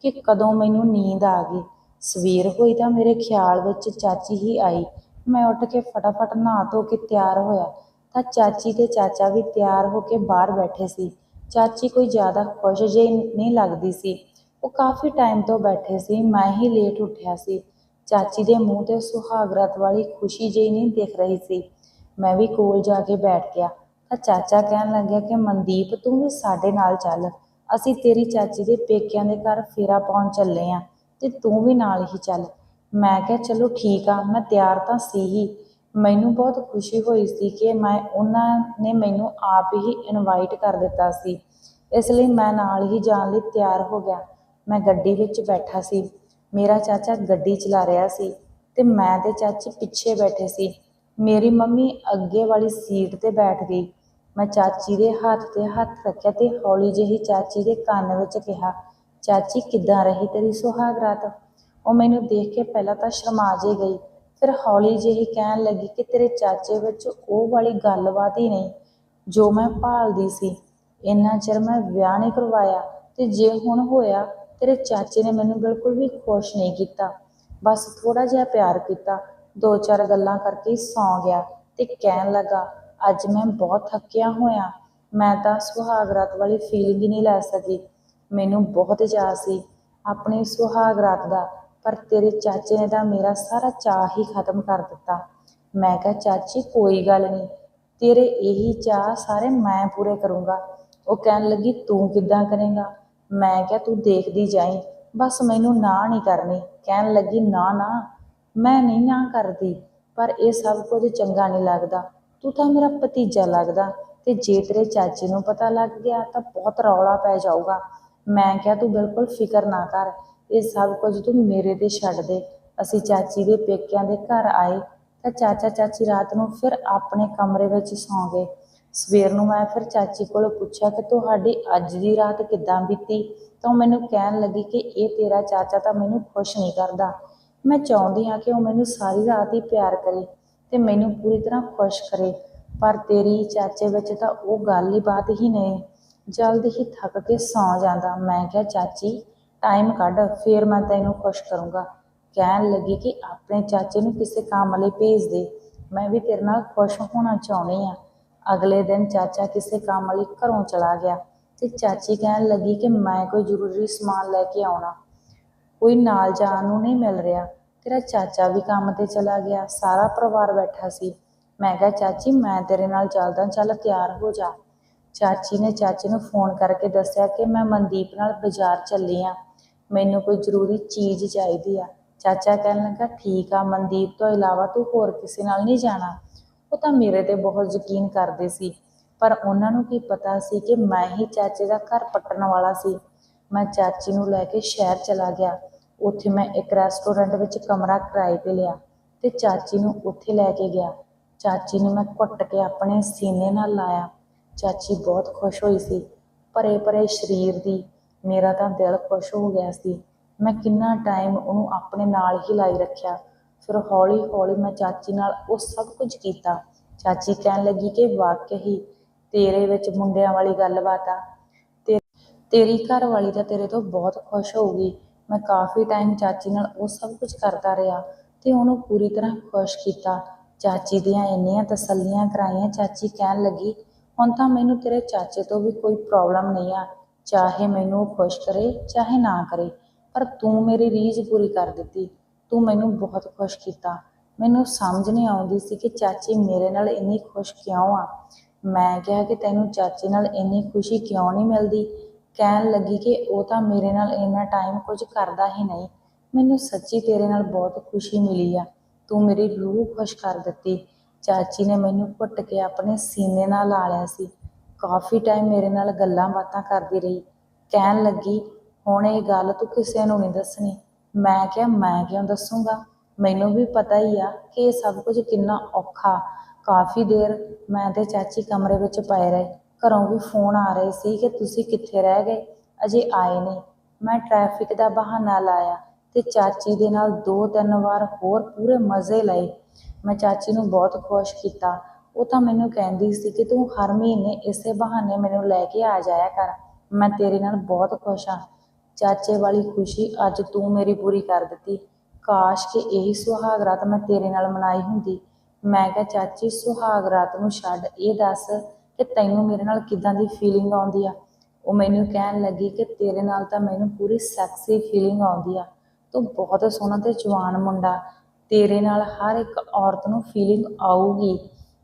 ਕਿ ਕਦੋਂ ਮੈਨੂੰ ਨੀਂਦ ਆ ਗਈ। ਸਵੇਰ ਹੋਈ ਤਾਂ ਮੇਰੇ ਖਿਆਲ ਵਿੱਚ ਚਾਚੀ ਹੀ ਆਈ। ਮੈਂ ਉੱਠ ਕੇ ਫਟਾਫਟ ਨਹਾ ਧੋ ਕੇ ਤਿਆਰ ਹੋਇਆ ਤਾਂ ਚਾਚੀ ਤੇ ਚਾਚਾ ਵੀ ਤਿਆਰ ਹੋ ਕੇ ਬਾਹਰ ਬੈਠੇ ਸੀ। ਚਾਚੀ ਕੋਈ ਜ਼ਿਆਦਾ ਖੁਸ਼ ਜਿਹੀ ਨਹੀਂ ਲੱਗਦੀ ਸੀ। ਉਹ ਕਾਫੀ ਟਾਈਮ ਤੋਂ ਬੈਠੇ ਸੀ। ਮੈਂ ਹੀ ਲੇਟ ਉੱਠਿਆ ਸੀ। ਚਾਚੀ ਦੇ ਮੂੰਹ ਤੇ ਸੁਹਾਗਰਤ ਵਾਲੀ ਖੁਸ਼ੀ ਜਿਹੀ ਨਹੀਂ ਦਿਖ ਰਹੀ ਸੀ। ਮੈਂ ਵੀ ਕੋਲ ਜਾ ਕੇ ਬੈਠ ਗਿਆ। ਤਾਂ ਚਾਚਾ ਕਹਿਣ ਲੱਗਿਆ ਕਿ, ਮਨਦੀਪ, ਤੂੰ ਵੀ ਸਾਡੇ ਨਾਲ ਚੱਲ। ਅਸੀਂ ਤੇਰੀ ਚਾਚੀ ਦੇ ਪੇਕਿਆਂ ਦੇ ਘਰ ਫੇਰਾ ਪਾਉਣ ਚੱਲੇ ਆਂ ਤੇ ਤੂੰ ਵੀ ਨਾਲ ਹੀ ਚੱਲ। ਮੈਂ ਕਿਹਾ, ਚਲੋ ਠੀਕ ਆ, ਮੈਂ ਤਿਆਰ ਤਾਂ ਸੀ ਹੀ। ਮੈਨੂੰ ਬਹੁਤ ਖੁਸ਼ੀ ਹੋਈ ਸੀ ਕਿ ਮੈਂ, ਉਹਨਾਂ ਨੇ ਮੈਨੂੰ ਆਪ ਹੀ ਇਨਵਾਈਟ ਕਰ ਦਿੱਤਾ ਸੀ। ਇਸ ਲਈ ਮੈਂ ਨਾਲ ਹੀ ਜਾਣ ਲਈ ਤਿਆਰ ਹੋ ਗਿਆ। ਮੈਂ ਗੱਡੀ ਵਿੱਚ ਬੈਠਾ ਸੀ। ਮੇਰਾ ਚਾਚਾ ਗੱਡੀ ਚਲਾ ਰਿਹਾ ਸੀ ਤੇ ਮੈਂ ਤੇ ਚਾਚੀ ਪਿੱਛੇ ਬੈਠੇ ਸੀ। ਮੇਰੀ ਮੰਮੀ ਅੱਗੇ ਵਾਲੀ ਸੀਟ ਤੇ ਬੈਠ ਗਈ। ਮੈਂ ਚਾਚੀ ਦੇ ਹੱਥ ਤੇ ਹੱਥ ਰੱਖਿਆ ਤੇ ਹੌਲੀ ਜਿਹੀ ਚਾਚੀ ਦੇ ਕੰਨ ਵਿੱਚ ਕਿਹਾ, ਚਾਚੀ, ਕਿੱਦਾਂ ਰਹੀ ਤੇਰੀ ਸੁਹਾਗ ਰਾਤ? ਉਹ ਮੈਨੂੰ ਦੇਖ ਕੇ ਪਹਿਲਾਂ ਤਾਂ ਸ਼ਰਮਾ ਜੇ ਗਈ। ਫਿਰ ਹੌਲੀ ਜਿਹੀ ਕਹਿਣ ਲੱਗੀ ਕਿ ਤੇਰੇ ਚਾਚੇ ਵਿੱਚ ਉਹ ਵਾਲੀ ਗੱਲਬਾਤ ਹੀ ਨਹੀਂ, ਜੋ ਮੈਂ ਭਾਲਦੀ ਸੀ। ਇੰਨਾ ਚਿਰ ਮੈਂ ਵਿਆਹ ਨਹੀਂ ਕਰਵਾਇਆ ਤੇ ਜੇ ਹੁਣ ਹੋਇਆ, ਤੇਰੇ ਚਾਚੇ ਨੇ ਮੈਨੂੰ ਬਿਲਕੁਲ ਵੀ ਖੁਸ਼ ਨਹੀਂ ਕੀਤਾ। ਬਸ ਥੋੜਾ ਜਿਹਾ ਪਿਆਰ ਕੀਤਾ, ਦੋ ਚਾਰ ਗੱਲਾਂ ਕਰਕੇ ਸੌਂ ਗਿਆ ਤੇ ਕਹਿਣ ਲੱਗਾ, ਅੱਜ ਮੈਂ ਬਹੁਤ ਥੱਕਿਆ ਹੋਇਆ, ਮੈਂ ਤਾਂ ਸੁਹਾਗ ਰਾਤ ਵਾਲੀ ਫੀਲਿੰਗ ਹੀ ਨਹੀਂ ਲੈ ਸਕੀ। ਮੈਨੂੰ ਬਹੁਤ ਜਾ ਸੀ ਆਪਣੀ ਸੁਹਾਗ ਰਾਤ ਦਾ ਪਰ ਤੇਰੇ ਚਾਚੇ ਨੇ ਤਾਂ ਮੇਰਾ ਸਾਰਾ ਚਾਅ ਹੀ ਖਤਮ ਕਰ ਦਿੱਤਾ। ਮੈਂ ਕਿਹਾ, ਚਾਚੀ, ਕੋਈ ਗੱਲ ਨਹੀਂ। ਤੇਰੇ ਇਹੀ ਚਾਅ ਸਾਰੇ ਮੈਂ ਪੂਰੇ ਕਰੂੰਗਾ। ਉਹ ਕਹਿਣ ਲੱਗੀ, ਤੂੰ ਕਿੱਦਾਂ ਕਰੇਂਗਾ? ਮੈਂ ਕਿਹਾ, ਤੂੰ ਦੇਖਦੀ ਜਾਈਂ। ਬਸ ਮੈਨੂੰ ਨਾ ਨਹੀਂ ਕਰਨੀ। ਕਹਿਣ ਲੱਗੀ ਨਾ ਨਾ ਮੈਂ ਨਹੀਂ ਨਾ ਕਰਦੀ, ਪਰ ਇਹ ਸਭ ਕੁਝ ਚੰਗਾ ਨਹੀਂ ਲੱਗਦਾ। ਤੂੰ ਤਾਂ ਮੇਰਾ ਭਤੀਜਾ ਲੱਗਦਾ ਤੇ ਜੇ ਤੇਰੇ ਚਾਚੇ ਨੂੰ ਪਤਾ ਲੱਗ ਗਿਆ ਤਾਂ ਬਹੁਤ ਰੌਲਾ ਪੈ ਜਾਊਗਾ। ਮੈਂ ਕਿਹਾ, ਤੂੰ ਬਿਲਕੁਲ ਫਿਕਰ ਨਾ ਕਰ। ਇਹ ਸਭ ਕੁਝ ਤੂੰ ਮੇਰੇ ਤੇ ਛੱਡ ਦੇ। ਅਸੀਂ ਚਾਚੀ ਦੇ ਪੇਕਿਆਂ ਦੇ ਘਰ ਆਏ ਤਾਂ ਚਾਚਾ ਚਾਚੀ ਰਾਤ ਨੂੰ ਫਿਰ ਆਪਣੇ ਕਮਰੇ ਵਿੱਚ ਸੌਂ ਗਏ। ਸਵੇਰ ਨੂੰ ਮੈਂ ਫਿਰ ਚਾਚੀ ਕੋਲੋਂ ਪੁੱਛਿਆ ਕਿ ਤੁਹਾਡੀ ਅੱਜ ਦੀ ਰਾਤ ਕਿੱਦਾਂ ਬੀਤੀ? ਤਾਂ ਉਹ ਮੈਨੂੰ ਕਹਿਣ ਲੱਗੀ ਕਿ ਇਹ ਤੇਰਾ ਚਾਚਾ ਤਾਂ ਮੈਨੂੰ ਖੁਸ਼ ਨਹੀਂ ਕਰਦਾ। ਮੈਂ ਚਾਹੁੰਦੀ ਹਾਂ ਕਿ ਉਹ ਮੈਨੂੰ ਸਾਰੀ ਰਾਤ ਹੀ ਪਿਆਰ ਕਰੇ ਤੇ ਮੈਨੂੰ ਪੂਰੀ ਤਰ੍ਹਾਂ ਖੁਸ਼ ਕਰੇ। ਪਰ ਤੇਰੀ ਚਾਚੇ ਵਿੱਚ ਤਾਂ ਉਹ ਗੱਲ ਹੀ ਬਾਤ ਹੀ ਨਹੀਂ। ਜਲਦ ਹੀ ਥੱਕ ਕੇ ਸੌਂ ਜਾਂਦਾ। ਮੈਂ ਕਿਹਾ, ਚਾਚੀ ਟਾਈਮ ਕੱਢ, ਫੇਰ ਮੈਂ ਤੈਨੂੰ ਖੁਸ਼ ਕਰੂੰਗਾ। ਕਹਿਣ ਲੱਗੀ ਕਿ ਆਪਣੇ ਚਾਚੇ ਨੂੰ ਕਿਸੇ ਕੰਮ ਲਈ ਭੇਜ ਦੇ। ਮੈਂ ਵੀ ਤੇਰੇ ਨਾਲ ਖੁਸ਼ ਹੋਣਾ ਚਾਹੁੰਦੀ ਆ ਅਗਲੇ ਦਿਨ ਚਾਚਾ ਕਿਸੇ ਕੰਮ ਲਈ ਘਰੋਂ ਚਲਾ ਗਿਆ ਤੇ ਚਾਚੀ ਕਹਿਣ ਲੱਗੀ ਕਿ ਮੈਂ ਕੋਈ ਜ਼ਰੂਰੀ ਸਮਾਨ ਲੈ ਕੇ ਆਉਣਾ। ਕੋਈ ਨਾਲ ਜਾਣ ਨੂੰ ਨਹੀਂ ਮਿਲ ਰਿਹਾ। ਤੇਰਾ ਚਾਚਾ ਵੀ ਕੰਮ ਤੇ ਚਲਾ ਗਿਆ। ਸਾਰਾ ਪਰਿਵਾਰ ਬੈਠਾ ਸੀ। ਮੈਂ ਕਿਹਾ, ਚਾਚੀ, ਮੈਂ ਤੇਰੇ ਨਾਲ ਚੱਲਦਾ, ਚੱਲ ਤਿਆਰ ਹੋ ਜਾ। ਚਾਚੀ ਨੇ ਚਾਚੇ ਨੂੰ ਫੋਨ ਕਰਕੇ ਦੱਸਿਆ ਕਿ ਮੈਂ ਮਨਦੀਪ ਨਾਲ ਬਾਜ਼ਾਰ ਚੱਲੀ ਆ। ਮੈਨੂੰ ਕੋਈ ਜ਼ਰੂਰੀ ਚੀਜ਼ ਚਾਹੀਦੀ ਆ। ਚਾਚਾ ਕਹਿਣ ਲੱਗਾ, ਠੀਕ ਆ, ਮਨਦੀਪ, ਤੋਂ ਇਲਾਵਾ ਤੂੰ ਹੋਰ ਕਿਸੇ ਨਾਲ ਨਹੀਂ ਜਾਣਾ। ਉਹ ਤਾਂ ਮੇਰੇ ਤੇ ਬਹੁਤ ਯਕੀਨ ਕਰਦੇ ਸੀ। ਪਰ ਉਹਨਾਂ ਨੂੰ ਕੀ ਪਤਾ ਸੀ ਕਿ ਮੈਂ ਹੀ ਚਾਚੇ ਦਾ ਘਰ ਪੱਟਣ ਵਾਲਾ ਸੀ। ਮੈਂ ਚਾਚੀ ਨੂੰ ਲੈ ਕੇ ਸ਼ਹਿਰ ਚਲਾ ਗਿਆ। ਉੱਥੇ ਮੈਂ ਇੱਕ ਰੈਸਟੋਰੈਂਟ ਵਿੱਚ ਕਮਰਾ ਕਿਰਾਏ ਤੇ ਲਿਆ ਤੇ ਚਾਚੀ ਨੂੰ ਉੱਥੇ ਲੈ ਕੇ ਗਿਆ। ਚਾਚੀ ਨੂੰ ਮੈਂ ਘੁੱਟ ਕੇ ਆਪਣੇ ਸੀਨੇ ਨਾਲ ਲਾਇਆ। ਚਾਚੀ ਬਹੁਤ ਖੁਸ਼ ਹੋਈ ਸੀ। ਭਰੇ ਭਰੇ ਸਰੀਰ ਦੀ ਮੇਰਾ ਤਾਂ ਦਿਲ ਖੁਸ਼ ਹੋ ਗਿਆ ਸੀ। ਮੈਂ ਕਿੰਨਾ ਟਾਈਮ ਉਹਨੂੰ ਆਪਣੇ ਨਾਲ ਹੀ ਲਾਈ ਰੱਖਿਆ। ਫਿਰ ਹੌਲੀ ਹੌਲੀ ਮੈਂ ਚਾਚੀ ਨਾਲ ਉਹ ਸਭ ਕੁਝ ਕੀਤਾ। ਚਾਚੀ ਕਹਿਣ ਲੱਗੀ ਕਿ ਵਾਕਈ ਤੇਰੇ ਵਿੱਚ ਮੁੰਡਿਆਂ ਵਾਲੀ ਗੱਲਬਾਤ ਆ। ਤੇ ਤੇਰੀ ਘਰ ਵਾਲੀ ਤਾਂ ਤੇਰੇ ਤੋਂ ਬਹੁਤ ਖੁਸ਼ ਹੋਊਗੀ। ਮੈਂ ਕਾਫੀ ਟਾਈਮ ਚਾਚੀ ਨਾਲ ਉਹ ਸਭ ਕੁਝ ਕਰਦਾ ਰਿਹਾ ਤੇ ਉਹਨੂੰ ਪੂਰੀ ਤਰ੍ਹਾਂ ਖੁਸ਼ ਕੀਤਾ। ਚਾਚੀ ਦੀਆਂ ਇੰਨੀਆਂ ਤਸੱਲੀਆਂ ਕਰਾਈਆਂ। ਚਾਚੀ ਕਹਿਣ ਲੱਗੀ ਹੁਣ ਤਾਂ ਮੈਨੂੰ ਤੇਰੇ ਚਾਚੇ ਤੋਂ ਵੀ ਕੋਈ ਪ੍ਰੋਬਲਮ ਨਹੀਂ ਆ। ਚਾਹੇ ਮੈਨੂੰ ਖੁਸ਼ ਕਰੇ, ਚਾਹੇ ਨਾ ਕਰੇ, ਪਰ ਤੂੰ ਮੇਰੀ ਰੀਝ ਪੂਰੀ ਕਰ ਦਿੱਤੀ। ਤੂੰ ਮੈਨੂੰ ਬਹੁਤ ਖੁਸ਼ ਕੀਤਾ। ਮੈਨੂੰ ਸਮਝ ਨਹੀਂ ਆਉਂਦੀ ਸੀ ਕਿ ਚਾਚੀ ਮੇਰੇ ਨਾਲ ਇੰਨੀ ਖੁਸ਼ ਕਿਉਂ ਆ। ਮੈਂ ਕਿਹਾ ਕਿ ਤੈਨੂੰ ਚਾਚੇ ਨਾਲ ਇੰਨੀ ਖੁਸ਼ੀ ਕਿਉਂ ਨਹੀਂ ਮਿਲਦੀ? ਕਹਿਣ ਲੱਗੀ ਕਿ ਉਹ ਤਾਂ ਮੇਰੇ ਨਾਲ ਇੰਨਾ ਟਾਈਮ ਕੁਝ ਕਰਦਾ ਹੀ ਨਹੀਂ। ਮੈਨੂੰ ਸੱਚੀ ਤੇਰੇ ਨਾਲ ਬਹੁਤ ਖੁਸ਼ੀ ਮਿਲੀ ਆ। ਤੂੰ ਮੇਰੀ ਰੂਹ ਖੁਸ਼ ਕਰ ਦਿੱਤੀ। ਚਾਚੀ ਨੇ ਮੈਨੂੰ ਘੁੱਟ ਕੇ ਆਪਣੇ ਸੀਨੇ ਨਾਲ ਲਾ ਲਿਆ ਸੀ। ਕਾਫੀ ਟਾਈਮ ਮੇਰੇ ਨਾਲ ਗੱਲਾਂ ਬਾਤਾਂ ਕਰਦੀ ਰਹੀ। ਕਹਿਣ ਲੱਗੀ, ਹੁਣ ਇਹ ਗੱਲ ਤੂੰ ਕਿਸੇ ਨੂੰ ਨਹੀਂ ਦੱਸਣੀ। ਮੈਂ ਕਿਹਾ, ਮੈਂ ਕਿਉਂ ਦੱਸੂਗਾ? ਮੈਨੂੰ ਵੀ ਪਤਾ ਹੀ ਆ ਕਿ ਇਹ ਸਭ ਕੁਝ ਕਿੰਨਾ ਔਖਾ। ਕਾਫੀ ਦੇਰ ਮੈਂ ਤੇ ਚਾਚੀ ਕਮਰੇ ਵਿੱਚ ਪਏ ਰਹੇ। ਘਰੋਂ ਵੀ ਫੋਨ ਆ ਰਹੇ ਸੀ ਕਿ ਤੁਸੀਂ ਕਿੱਥੇ ਰਹਿ ਗਏ? ਅਜੇ ਆਏ ਨਹੀਂ। ਮੈਂ ਟ੍ਰੈਫਿਕ ਦਾ ਬਹਾਨਾ ਲਾਇਆ ਤੇ ਚਾਚੀ ਦੇ ਨਾਲ ਦੋ ਤਿੰਨ ਵਾਰ ਹੋਰ ਪੂਰੇ ਮਜ਼ੇ ਲਏ। ਮੈਂ ਚਾਚੀ ਨੂੰ ਬਹੁਤ ਖੁਸ਼ ਕੀਤਾ। ਉਹ ਤਾਂ ਮੈਨੂੰ ਕਹਿੰਦੀ ਸੀ ਕਿ ਤੂੰ ਹਰ ਮਹੀਨੇ ਇਸੇ ਬਹਾਨੇ ਮੈਨੂੰ ਲੈ ਕੇ ਆ ਜਾਇਆ ਕਰ। ਮੈਂ ਤੇਰੇ ਨਾਲ ਬਹੁਤ ਖੁਸ਼ ਹਾਂ। ਚਾਚੇ ਵਾਲੀ ਖੁਸ਼ੀ ਅੱਜ ਤੂੰ ਮੇਰੀ ਪੂਰੀ ਕਰ ਦਿੱਤੀ। ਕਾਸ਼ ਕਿ ਇਹੀ ਸੁਹਾਗ ਰਾਤ ਮੈਂ ਤੇਰੇ ਨਾਲ ਮਨਾਈ ਹੁੰਦੀ। ਮੈਂ ਕਿਹਾ, ਚਾਚੀ, ਸੁਹਾਗ ਰਾਤ ਨੂੰ ਛੱਡ, ਇਹ ਦੱਸ ਕਿ ਤੈਨੂੰ ਮੇਰੇ ਨਾਲ ਕਿਦਾਂ ਦੀ ਫੀਲਿੰਗ ਆਉਂਦੀ ਆ? ਉਹ ਮੈਨੂੰ ਕਹਿਣ ਲੱਗੀ ਕਿ ਤੇਰੇ ਨਾਲ ਤਾਂ ਮੈਨੂੰ ਪੂਰੀ ਸੈਕਸੀ ਫੀਲਿੰਗ ਆਉਂਦੀ ਆ। ਤੂੰ ਬਹੁਤ ਸੋਹਣਾ ਤੇ ਜਵਾਨ ਮੁੰਡਾ। ਤੇਰੇ ਨਾਲ ਹਰ ਇੱਕ ਔਰਤ ਨੂੰ ਫੀਲਿੰਗ ਆਊਗੀ।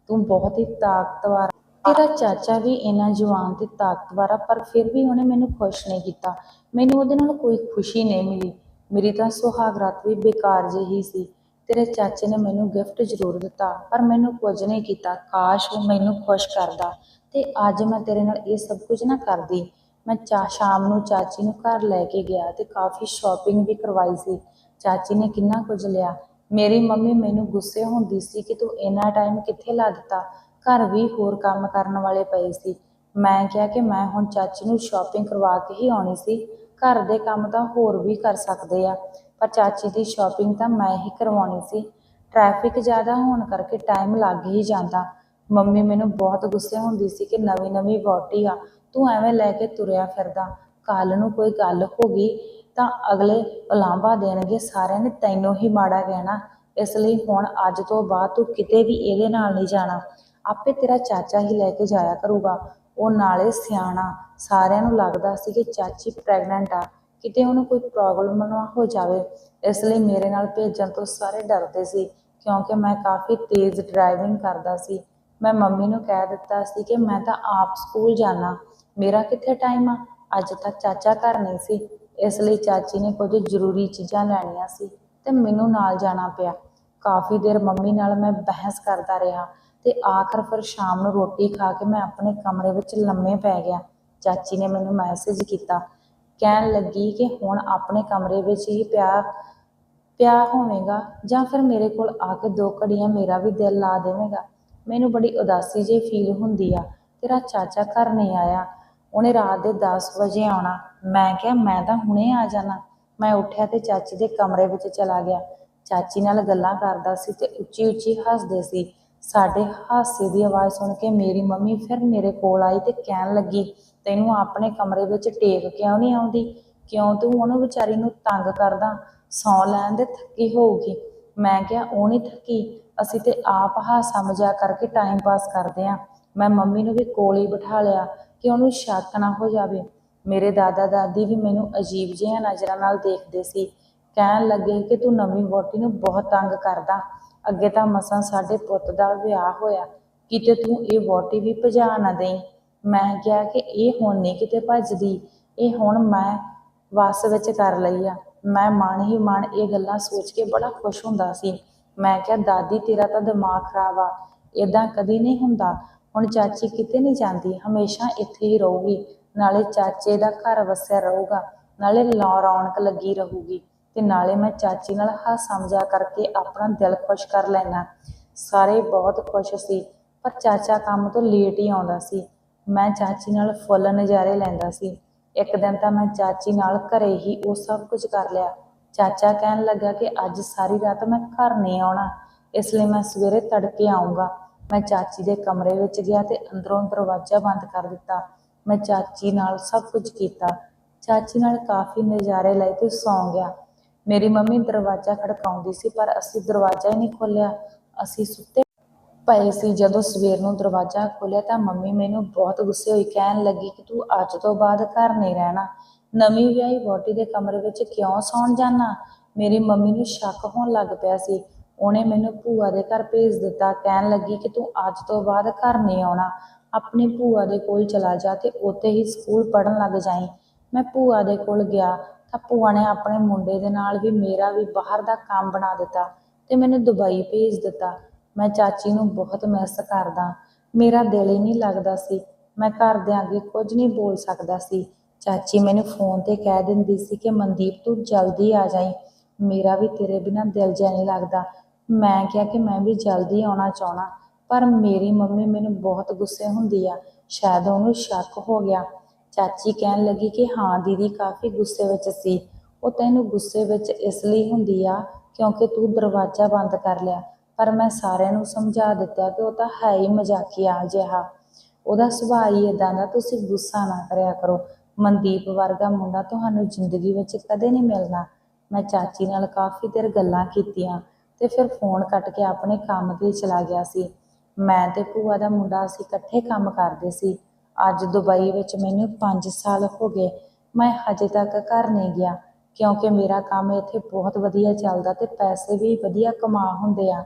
ਤੂੰ ਬਹੁਤ ਹੀ ਤਾਕਤਵਰ। ਤੇਰਾ ਚਾਚਾ ਵੀ ਇੰਨਾ ਜਵਾਨ ਤੇ ਤਾਕਤਵਰ ਆ, ਪਰ ਫਿਰ ਵੀ ਉਹਨੇ ਮੈਨੂੰ ਖੁਸ਼ ਨਹੀਂ ਕੀਤਾ। ਮੈਨੂੰ ਉਹਦੇ ਨਾਲ ਕੋਈ ਖੁਸ਼ੀ ਨਹੀਂ ਮਿਲੀ। ਮੇਰੀ ਤਾਂ ਸੁਹਾਗ ਵੀ ਬੇਕਾਰ ਜਿਹੀ ਸੀ। ਤੇਰੇ ਚਾਚੇ ਨੇ ਮੈਨੂੰ ਗਿਫਟ ਜ਼ਰੂਰ ਦਿੱਤਾ, ਪਰ ਮੈਨੂੰ ਕੁਝ ਨਹੀਂ ਕੀਤਾ। ਕਾਸ਼ ਉਹ ਮੈਨੂੰ ਖੁਸ਼ ਕਰਦਾ। ਤੇ ਅੱਜ ਮੈਂ ਤੇਰੇ ਨਾਲ ਇਹ ਸਭ ਕੁਝ ਨਾ ਕਰਦੀ। ਮੈਂ ਚਾ, ਸ਼ਾਮ ਨੂੰ ਚਾਚੀ ਨੂੰ ਘਰ ਲੈ ਕੇ ਗਿਆ ਤੇ ਕਾਫੀ ਸ਼ਾਪਿੰਗ ਵੀ ਕਰਵਾਈ ਸੀ। ਚਾਚੀ ਨੇ ਕਿੰਨਾ ਕੁਝ ਲਿਆ। ਮੇਰੀ ਮੰਮੀ ਮੈਨੂੰ ਗੁੱਸੇ ਹੁੰਦੀ ਸੀ ਕਿ ਤੂੰ ਇੰਨਾ ਟਾਈਮ ਕਿੱਥੇ ਲਾ ਦਿੱਤਾ? ਘਰ ਵੀ ਹੋਰ ਕੰਮ ਕਰਨ ਵਾਲੇ ਪਏ ਸੀ। ਮੈਂ ਕਿਹਾ ਕਿ ਮੈਂ ਹੁਣ ਚਾਚੀ ਨੂੰ ਸ਼ਾਪਿੰਗ ਕਰਵਾ ਕੇ ਹੀ ਆਉਣੀ ਸੀ। ਘਰ ਦੇ ਕੰਮ ਤਾਂ ਹੋਰ ਵੀ ਕਰ ਸਕਦੇ ਆ, ਪਰ ਚਾਚੀ ਦੀ ਸ਼ਾਪਿੰਗ ਤਾਂ ਮੈਂ ਹੀ ਕਰਵਾਉਣੀ ਸੀ। ਟ੍ਰੈਫਿਕ ਜ਼ਿਆਦਾ ਹੋਣ ਕਰਕੇ ਟਾਈਮ ਲੱਗ ਹੀ ਜਾਂਦਾ। ਮੰਮੀ ਮੈਨੂੰ ਬਹੁਤ ਗੁੱਸੇ ਹੁੰਦੀ ਸੀ ਕਿ ਨਵੀਂ ਨਵੀਂ ਵਹੁਟੀ ਆ, ਤੂੰ ਐਵੇਂ ਲੈ ਕੇ ਤੁਰਿਆ ਫਿਰਦਾ। ਕੱਲ ਨੂੰ ਕੋਈ ਗੱਲ ਹੋ ਗਈ ਤਾਂ ਅਗਲੇ ਉਲਾਂਭਾ ਦੇਣਗੇ ਸਾਰਿਆਂ ਨੇ, ਤੈਨੂੰ ਹੀ ਮਾੜਾ ਕਹਿਣਾ। ਇਸ ਲਈ ਹੁਣ ਅੱਜ ਤੋਂ ਬਾਅਦ ਤੂੰ ਕਿਤੇ ਵੀ ਇਹਦੇ ਨਾਲ ਨਹੀਂ ਜਾਣਾ। ਆਪੇ ਤੇਰਾ ਚਾਚਾ ਹੀ ਲੈ ਕੇ ਜਾਇਆ ਕਰੂਗਾ। ਉਹ ਨਾਲੇ ਸਿਆਣਾ। ਸਾਰਿਆਂ ਨੂੰ ਲੱਗਦਾ ਸੀ ਕਿ ਚਾਚੀ ਪ੍ਰੈਗਨੈਂਟ ਆ। ਕਿਤੇ ਉਹਨੂੰ ਕੋਈ ਪ੍ਰੋਬਲਮ ਨਾ ਹੋ ਜਾਵੇ। ਇਸ ਲਈ ਮੇਰੇ ਨਾਲ ਭੇਜਣ ਤੋਂ ਸਾਰੇ ਡਰਦੇ ਸੀ, ਕਿਉਂਕਿ ਮੈਂ ਕਾਫੀ ਤੇਜ਼ ਡਰਾਈਵਿੰਗ ਕਰਦਾ ਸੀ। ਮੈਂ ਮੰਮੀ ਨੂੰ ਕਹਿ ਦਿੱਤਾ ਸੀ ਕਿ ਮੈਂ ਤਾਂ ਆਪ ਸਕੂਲ ਜਾਣਾ। ਮੇਰਾ ਕਿੱਥੇ ਟਾਈਮ ਆ? ਅੱਜ ਤੱਕ ਚਾਚਾ ਘਰ ਨਹੀਂ ਸੀ। ਇਸ ਲਈ ਚਾਚੀ ਨੇ ਕੁਝ ਜ਼ਰੂਰੀ ਚੀਜ਼ਾਂ ਲੈਣੀਆਂ ਸੀ ਤੇ ਮੈਨੂੰ ਨਾਲ ਜਾਣਾ ਪਿਆ। ਕਾਫੀ ਦੇਰ ਮੰਮੀ ਨਾਲ ਮੈਂ ਬਹਿਸ ਕਰਦਾ ਰਿਹਾ ਤੇ ਆਖਰ ਫਿਰ ਸ਼ਾਮ ਨੂੰ ਰੋਟੀ ਖਾ ਕੇ ਮੈਂ ਆਪਣੇ ਕਮਰੇ ਵਿੱਚ ਲੰਮੇ ਪੈ ਗਿਆ। ਚਾਚੀ ਨੇ ਮੈਨੂੰ ਮੈਸੇਜ ਕੀਤਾ। ਕਹਿਣ ਲੱਗੀ ਕਿ ਹੁਣ ਆਪਣੇ ਕਮਰੇ ਵਿੱਚ ਹੀ ਪਿਆ ਪਿਆ ਹੋਵੇਗਾ ਜਾਂ ਫਿਰ ਮੇਰੇ ਕੋਲ ਆ ਕੇ ਦੋ ਘੜੀਆਂ ਮੇਰਾ ਵੀ ਦਿਲ ਲਾ ਦੇਵੇਗਾ। ਮੈਨੂੰ ਬੜੀ ਉਦਾਸੀ ਜਿਹੀ ਫੀਲ ਹੁੰਦੀ ਆ। ਤੇਰਾ ਚਾਚਾ ਘਰ ਨਹੀਂ ਆਇਆ। ਉਹਨੇ ਰਾਤ ਦੇ 10 ਵਜੇ ਆਉਣਾ। ਮੈਂ ਕਿਹਾ, ਮੈਂ ਤਾਂ ਹੁਣੇ ਆ ਜਾਣਾ। ਮੈਂ ਉੱਠਿਆ ਤੇ ਚਾਚੀ ਦੇ ਕਮਰੇ ਵਿੱਚ ਚਲਾ ਗਿਆ। ਚਾਚੀ ਨਾਲ ਗੱਲਾਂ ਕਰਦਾ ਸੀ ਤੇ ਉੱਚੀ ਉੱਚੀ ਹੱਸਦੇ ਸੀ। ਸਾਡੇ ਹਾਸੇ ਦੀ ਆਵਾਜ਼ ਸੁਣ ਕੇ ਮੇਰੀ ਮੰਮੀ ਫਿਰ ਮੇਰੇ ਕੋਲ ਆਈ ਤੇ ਕਹਿਣ ਲੱਗੀ, ਤੈਨੂੰ ਆਪਣੇ ਕਮਰੇ ਵਿੱਚ ਟੇਕ ਕਿਉਂ ਨਹੀਂ ਆਉਂਦੀ? ਕਿਉਂ ਤੂੰ ਉਹਨੂੰ ਵਿਚਾਰੀ ਨੂੰ ਤੰਗ ਕਰਦਾ? ਸੌਂ ਲੈਣ ਦੇ ਥੱਕੀ ਹੋਊਗੀ। ਮੈਂ ਕਿਹਾ, ਉਹ ਨਹੀਂ ਥੱਕੀ। ਅਸੀਂ ਤੇ ਆਪ ਹਾਸਾ ਮਜ਼ਾਕ ਕਰਕੇ ਟਾਈਮ ਪਾਸ ਕਰਦੇ ਆਂ। ਮੈਂ ਮੰਮੀ ਨੂੰ ਵੀ ਕੋਲ ਹੀ ਬਿਠਾ ਲਿਆ। ਕਿ ਉਹਨੂੰ ਸ਼ੱਕ ਨਾ ਹੋ ਜਾਵੇ। ਮੇਰੇ ਦਾਦਾ ਦਾਦੀ ਵੀ ਮੈਨੂੰ ਅਜੀਬ ਜਿਹੀਆਂ ਨਜ਼ਰਾਂ ਨਾਲ ਦੇਖਦੇ ਸੀ। ਕਹਿਣ ਲੱਗੇ ਕਿ ਤੂੰ ਨਵੀਂ ਵਹੁਟੀ ਨੂੰ ਬਹੁਤ ਤੰਗ ਕਰਦਾ। ਅੱਗੇ ਤਾਂ ਮਸਾਂ ਸਾਡੇ ਪੁੱਤ ਦਾ ਵਿਆਹ ਹੋਇਆ। ਕਿਤੇ ਤੂੰ ਇਹ ਵਹੁਟੀ ਵੀ ਭਜਾ ਨਾ ਦੇਈਂ। ਮੈਂ ਕਿਹਾ ਕਿ ਇਹ ਹੁਣ ਨਹੀਂ ਕਿਤੇ ਭੱਜਦੀ। ਇਹ ਹੁਣ ਮੈਂ ਵਸ ਵਿੱਚ ਕਰ ਲਈ ਆ। ਮੈਂ ਮਨ ਹੀ ਮਨ ਇਹ ਗੱਲਾਂ ਸੋਚ ਕੇ ਬੜਾ ਖੁਸ਼ ਹੁੰਦਾ ਸੀ। ਮੈਂ ਕਿਹਾ, ਦਾਦੀ, ਤੇਰਾ ਤਾਂ ਦਿਮਾਗ ਖਰਾਬ ਆ। ਇਦਾਂ ਕਦੀ ਨਹੀਂ ਹੁੰਦਾ। ਹੁਣ ਚਾਚੀ ਕਿਤੇ ਨਹੀਂ ਜਾਂਦੀ, ਹਮੇਸ਼ਾ ਇੱਥੇ ਹੀ ਰਹੂਗੀ। ਨਾਲੇ ਚਾਚੇ ਦਾ ਘਰ ਵਸਿਆ ਰਹੂਗਾ, ਨਾਲੇ ਰੌਣਕ ਲੱਗੀ ਰਹੂਗੀ ਤੇ ਨਾਲੇ ਮੈਂ ਚਾਚੀ ਨਾਲ ਹਾਸਾ ਮਜ਼ਾਕ ਕਰਕੇ ਆਪਣਾ ਦਿਲ ਖੁਸ਼ ਕਰ ਲੈਣਾ ਸਾਰੇ ਬਹੁਤ ਖੁਸ਼ ਸੀ, ਪਰ ਚਾਚਾ ਕੰਮ ਤੋਂ ਲੇਟ ਹੀ ਆਉਂਦਾ ਸੀ। ਮੈਂ ਚਾਚੀ ਨਾਲ ਫੁੱਲ ਨਜ਼ਾਰੇ ਲੈਂਦਾ ਸੀ। ਇੱਕ ਦਿਨ ਤਾਂ ਮੈਂ ਚਾਚੀ ਨਾਲ ਘਰੇ ਹੀ ਉਹ ਸਭ ਕੁਝ ਕਰ ਲਿਆ। ਚਾਚਾ ਕਹਿਣ ਲੱਗਾ ਕਿ ਅੱਜ ਸਾਰੀ ਰਾਤ ਮੈਂ ਘਰ ਨਹੀਂ ਆਉਣਾ, ਇਸ ਲਈ ਮੈਂ ਸਵੇਰੇ ਤੜਕੇ ਆਉਂਗਾ ਮੈਂ ਚਾਚੀ ਦੇ ਕਮਰੇ ਵਿੱਚ ਗਿਆ ਤੇ ਅੰਦਰੋਂ ਦਰਵਾਜ਼ਾ ਬੰਦ ਕਰ ਦਿੱਤਾ। ਮੈਂ ਚਾਚੀ ਨਾਲ ਸਭ ਕੁਝ ਕੀਤਾ। ਚਾਚੀ ਨਾਲ ਕਾਫੀ ਨਜ਼ਾਰੇ ਲਏ ਤੇ ਸੌਂ ਗਿਆ। ਮੇਰੀ ਮੰਮੀ ਦਰਵਾਜ਼ਾ ਖੜਕਾਉਂਦੀ ਸੀ, ਪਰ ਅਸੀਂ ਦਰਵਾਜ਼ਾ ਹੀ ਨਹੀਂ ਖੋਲਿਆ ਅਸੀਂ ਸੁੱਤੇ ਪਏ ਸੀ। ਜਦੋਂ ਸਵੇਰ ਨੂੰ ਦਰਵਾਜ਼ਾ ਖੋਲਿਆ ਤਾਂ ਮੰਮੀ ਮੈਨੂੰ ਬਹੁਤ ਗੁੱਸੇ ਹੋਈ, ਕਹਿਣ ਲੱਗੀ ਕਿ ਤੂੰ ਅੱਜ ਤੋਂ ਬਾਅਦ ਘਰ ਨਹੀਂ ਰਹਿਣਾ। ਨਵੀਂ ਵਿਆਹੀ ਵਹੁਟੀ ਦੇ ਕਮਰੇ ਵਿੱਚ ਕਿਉਂ ਸੌਣ ਜਾਣਾ ਮੇਰੀ ਮੰਮੀ ਨੂੰ ਸ਼ੱਕ ਹੋਣ ਲੱਗ ਪਿਆ ਸੀ। ਉਹਨੇ ਮੈਨੂੰ ਭੂਆ ਦੇ ਘਰ ਭੇਜ ਦਿੱਤਾ, ਕਹਿਣ ਲੱਗੀ ਕਿ ਤੂੰ ਅੱਜ ਤੋਂ ਬਾਅਦ ਘਰ ਨਹੀਂ ਆਉਣਾ, ਆਪਣੇ ਭੂਆ ਦੇ ਕੋਲ ਚਲਾ ਜਾ ਤੇ ਉੱਥੇ ਹੀ ਸਕੂਲ ਪੜ੍ਹਨ ਲੱਗ ਜਾਈਂ। ਮੈਂ ਭੂਆ ਦੇ ਕੋਲ ਗਿਆ ਤਾਂ ਭੂਆ ਨੇ ਆਪਣੇ ਮੁੰਡੇ ਦੇ ਨਾਲ ਵੀ ਮੇਰਾ ਵੀ ਬਾਹਰ ਦਾ ਕੰਮ ਬਣਾ ਦਿੱਤਾ ਤੇ ਮੈਨੂੰ ਦੁਬਈ ਭੇਜ ਦਿੱਤਾ। ਮੈਂ ਚਾਚੀ ਨੂੰ ਬਹੁਤ ਮਿਸ ਕਰਦਾ। ਮੇਰਾ ਦਿਲ ਹੀ ਨਹੀਂ ਲੱਗਦਾ ਸੀ। ਮੈਂ ਘਰ ਦੇ ਅੱਗੇ ਕੁਝ ਨਹੀਂ ਬੋਲ ਸਕਦਾ ਸੀ। ਚਾਚੀ ਮੈਨੂੰ ਫੋਨ ਤੇ ਕਹਿ ਦਿੰਦੀ ਸੀ ਕਿ ਮਨਦੀਪ ਤੂੰ ਜਲਦੀ ਆ ਜਾਈਂ। ਮੇਰਾ ਵੀ ਤੇਰੇ ਬਿਨਾਂ ਦਿਲ ਜਿਹਾ ਨਹੀਂ ਲੱਗਦਾ। ਮੈਂ ਕਿਹਾ ਕਿ ਮੈਂ ਵੀ ਜਲਦੀ ਆਉਣਾ ਚਾਹਣਾ ਪਰ ਮੇਰੀ ਮੰਮੀ ਮੈਨੂੰ ਬਹੁਤ ਗੁੱਸੇ ਹੁੰਦੀ ਆ। ਸ਼ਾਇਦ ਉਹਨੂੰ ਸ਼ੱਕ ਹੋ ਗਿਆ। ਚਾਚੀ ਕਹਿਣ ਲੱਗੀ ਕਿ ਹਾਂ, ਦੀਦੀ ਕਾਫੀ ਗੁੱਸੇ ਵਿੱਚ ਸੀ। ਉਹ ਤੈਨੂੰ ਗੁੱਸੇ ਵਿੱਚ ਇਸ ਲਈ ਹੁੰਦੀ ਆ ਕਿਉਂਕਿ ਤੂੰ ਦਰਵਾਜ਼ਾ ਬੰਦ ਕਰ ਲਿਆ। ਪਰ ਮੈਂ ਸਾਰਿਆਂ ਨੂੰ ਸਮਝਾ ਦਿੱਤਾ ਕਿ ਉਹ ਤਾਂ ਹੈ ਹੀ ਮਜ਼ਾਕੀਆ ਜਿਹਾ। ਉਹਦਾ ਸੁਭਾਅ ਹੀ ਇਦਾਂ ਦਾ, ਤੁਸੀਂ ਗੁੱਸਾ ਨਾ ਕਰਿਆ ਕਰੋ। ਮਨਦੀਪ ਵਰਗਾ ਮੁੰਡਾ ਤੁਹਾਨੂੰ ਜ਼ਿੰਦਗੀ ਵਿੱਚ ਕਦੇ ਨਹੀਂ ਮਿਲਣਾ। ਮੈਂ ਚਾਚੀ ਨਾਲ ਕਾਫੀ ਦੇਰ ਗੱਲਾਂ ਕੀਤੀਆਂ। ਤੇ ਫਿਰ ਫੋਨ ਕੱਟ ਕੇ ਆਪਣੇ ਕੰਮ ਤੇ ਚਲਾ ਗਿਆ ਸੀ। ਮੈਂ ਤੇ ਭੂਆ ਦਾ ਮੁੰਡਾ ਅਸੀਂ ਇਕੱਠੇ ਕੰਮ ਕਰਦੇ ਸੀ। ਅੱਜ ਦੁਬਈ ਵਿੱਚ ਮੈਨੂੰ 5 ਸਾਲ ਹੋ ਗਏ। ਮੈਂ ਹਜੇ ਤੱਕ ਘਰ ਨਹੀਂ ਗਿਆ, ਕਿਉਂਕਿ ਮੇਰਾ ਕੰਮ ਇੱਥੇ ਬਹੁਤ ਵਧੀਆ ਚੱਲਦਾ ਤੇ ਪੈਸੇ ਵੀ ਵਧੀਆ ਕਮਾ ਹੁੰਦੇ ਆ।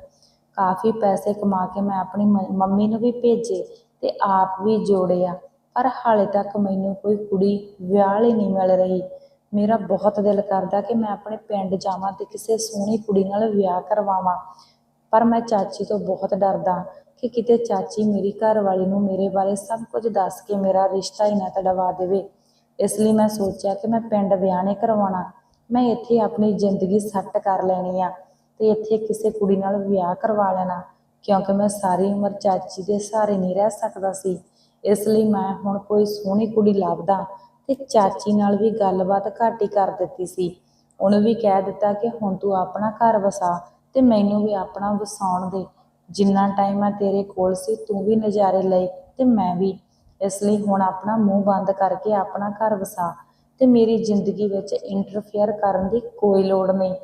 ਕਾਫੀ ਪੈਸੇ ਕਮਾ ਕੇ ਮੈਂ ਆਪਣੀ ਮੰਮੀ ਨੂੰ ਵੀ ਭੇਜੇ ਤੇ ਆਪ ਵੀ ਜੋੜੇ ਆ। ਪਰ ਹਾਲੇ ਤੱਕ ਮੈਨੂੰ ਕੋਈ ਕੁੜੀ, ਵਿਆਹ ਲਈ ਨਹੀਂ ਮਿਲ ਰਹੀ। ਮੇਰਾ ਬਹੁਤ ਦਿਲ ਕਰਦਾ ਕਿ ਮੈਂ ਆਪਣੇ ਪਿੰਡ ਜਾਵਾਂ ਤੇ ਕਿਸੇ ਸੋਹਣੀ ਕੁੜੀ ਨਾਲ ਵਿਆਹ ਕਰਵਾਵਾਂ। ਪਰ ਮੈਂ ਚਾਚੀ ਤੋਂ ਬਹੁਤ ਡਰਦਾ ਕਿ ਕਿਤੇ ਚਾਚੀ ਮੇਰੀ ਘਰਵਾਲੀ ਨੂੰ ਮੇਰੇ ਬਾਰੇ ਸਭ ਕੁਝ ਦੱਸ ਕੇ ਮੇਰਾ ਰਿਸ਼ਤਾ ਹੀ ਨਾ ਤੜਵਾ ਦੇਵੇ। ਇਸ ਲਈ ਮੈਂ ਸੋਚਿਆ ਕਿ ਮੈਂ ਪਿੰਡ ਵਿਆਹ ਨਹੀਂ ਕਰਵਾਉਣਾ। ਮੈਂ ਇੱਥੇ ਆਪਣੀ ਜ਼ਿੰਦਗੀ ਸੈੱਟ ਕਰ ਲੈਣੀ ਆ ਤੇ ਇੱਥੇ ਕਿਸੇ ਕੁੜੀ ਨਾਲ ਵਿਆਹ ਕਰਵਾ ਲੈਣਾ, ਕਿਉਂਕਿ ਮੈਂ ਸਾਰੀ ਉਮਰ ਚਾਚੀ ਦੇ ਸਹਾਰੇ ਨਹੀਂ ਰਹਿ ਸਕਦਾ ਸੀ। ਇਸ ਲਈ ਮੈਂ ਹੁਣ ਕੋਈ ਸੋਹਣੀ ਕੁੜੀ ਲੱਭਦਾ ਤੇ ਚਾਚੀ ਨਾਲ ਵੀ ਗੱਲਬਾਤ ਘੱਟ ਹੀ ਕਰ ਦਿੱਤੀ ਸੀ। ਉਹਨੂੰ ਵੀ ਕਹਿ ਦਿੱਤਾ ਕਿ ਹੁਣ ਤੂੰ ਆਪਣਾ ਘਰ ਵਸਾ ਤੇ ਮੈਨੂੰ ਵੀ ਆਪਣਾ ਵਸਾਉਣ ਦੇ। ਜਿੰਨਾ ਟਾਈਮ ਮੈਂ ਤੇਰੇ ਕੋਲ ਸੀ, ਤੂੰ ਵੀ ਨਜ਼ਾਰੇ ਲਏ ਤੇ ਮੈਂ ਵੀ। ਇਸ ਲਈ ਹੁਣ ਆਪਣਾ ਮੂੰਹ ਬੰਦ ਕਰਕੇ ਆਪਣਾ ਘਰ ਵਸਾ ਤੇ ਮੇਰੀ ਜ਼ਿੰਦਗੀ ਵਿੱਚ ਇੰਟਰਫੇਅਰ ਕਰਨ ਦੀ ਕੋਈ ਲੋੜ ਨਹੀਂ।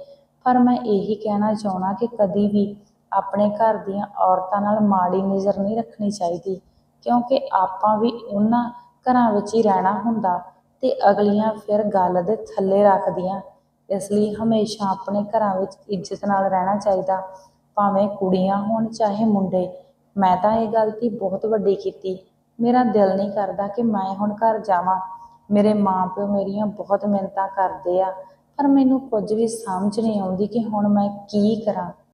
ਪਰ ਮੈਂ ਇਹੀ ਕਹਿਣਾ ਚਾਹਣਾ ਕਿ ਕਦੀ ਵੀ ਆਪਣੇ ਘਰ ਦੀਆਂ ਔਰਤਾਂ ਨਾਲ ਮਾੜੀ ਨਜ਼ਰ ਨਹੀਂ ਰੱਖਣੀ ਚਾਹੀਦੀ, ਕਿਉਂਕਿ ਆਪਾਂ ਵੀ ਉਹਨਾਂ ਘਰਾਂ ਵਿੱਚ ਹੀ ਰਹਿਣਾ ਹੁੰਦਾ। ਤੇ ਅਗਲੀਆਂ ਫਿਰ ਗੱਲ ਦੇ ਥੱਲੇ ਰੱਖਦੀਆਂ। ਇਸ ਲਈ ਹਮੇਸ਼ਾ ਆਪਣੇ ਘਰਾਂ ਵਿੱਚ ਇੱਜ਼ਤ ਨਾਲ ਰਹਿਣਾ ਚਾਹੀਦਾ। ਭਾਵੇਂ ਕੁੜੀਆਂ ਹੋਣ ਚਾਹੇ ਮੁੰਡੇ। ਮੈਂ ਤਾਂ ਇਹ ਗਲਤੀ ਬਹੁਤ ਵੱਡੀ ਕੀਤੀ। ਮੇਰਾ ਦਿਲ ਨਹੀਂ ਕਰਦਾ ਕਿ ਮੈਂ ਹੁਣ ਘਰ ਜਾਵਾਂ। ਮੇਰੇ ਮਾਪਿਓ ਮੇਰੀਆਂ ਬਹੁਤ ਮਿਹਨਤਾਂ ਕਰਦੇ ਆ। ਪਰ ਮੈਨੂੰ ਕੁਝ ਵੀ ਸਮਝ ਨਹੀਂ ਆਉਂਦੀ ਕਿ ਹੁਣ ਮੈਂ ਕੀ ਕਰਾਂ।